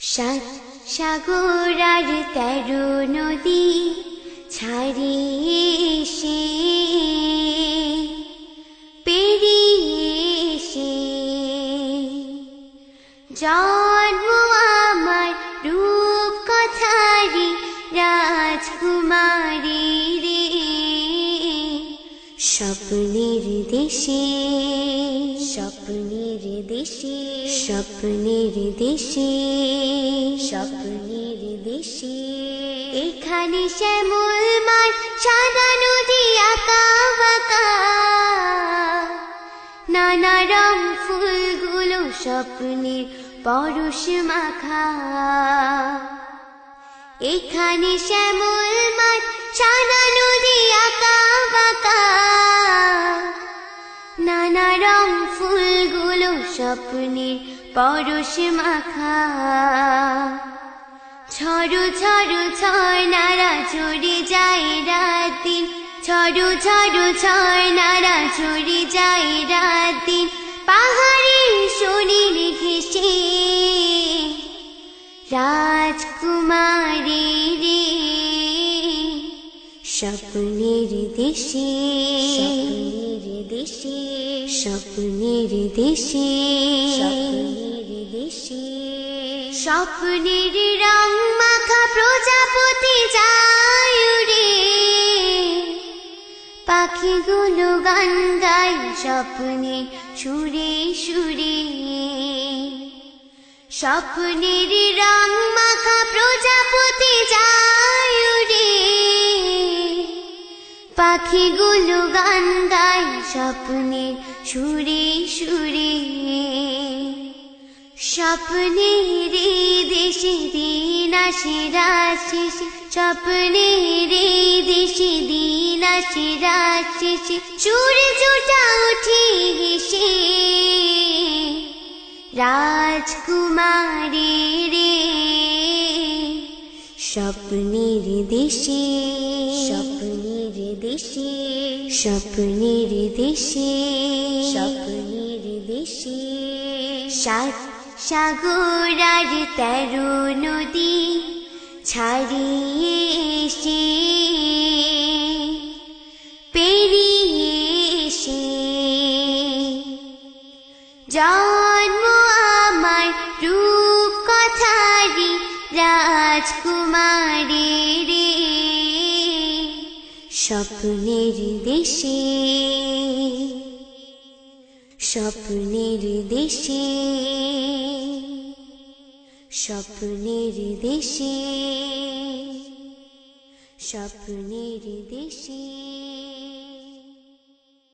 সাত সাগর আর তেরো নদী ছাড়িয়ে সে পেরিয়ে সে জন্ম আমার রূপ কথারি রাজকুমারী। স্বপ্নের দেশে স্বপ্নের দেশে স্বপ্নের দেশে স্বপ্নের দেশে। এখানে শ্যামল মাঠ সাদা নদী আঁকা বাঁকা। নানা রং ফুলগুলো স্বপ্নের পরশ মাখা। এখানে শ্যামল মাঠ সাদা স্বপ্নের পরশ মাখা। ছড়ু ছড়ু ছয় নারা ছড়ে যায় রাত। ছড়ু ছড়ু ছয় নারা ছড়ে যায় রাত। দিন পাহাড়ের শরীর ঘেসে রাজকুমারী রে। স্বপ্নের দেশে দেশে স্বপ্নের দেশে। স্বপ্নের দেশে। স্বপ্নের রং মাখা প্রজাপতি যায় রে পাখিগুলো গান গায় স্বপ্নে সুরে সুরে। স্বপ্নের রং পাখিগুলো গান গায় স্বপ্নের সুরে। সুরে স্বপ্নের দেশে দিন আসে শেষে স্বপ্নের দেশে দিন আসে রাত শেষে সূর্যটা উঠে হেসে। রাজকুমারী রে স্বপ্নের দেশে স্বপ্নের দেশে স্বপ্নের দেশে স্বপ্নের দেশে। সাত সাগর আর তেরো নদী ছাড়িয়ে এসে পেরিয়ে এসে। জন্ম আমার রূপ কথারি রাজকুমারী রে স্বপ্নের দেশে স্বপ্নের দেশে স্বপ্নের দেশে স্বপ্নের দেশে।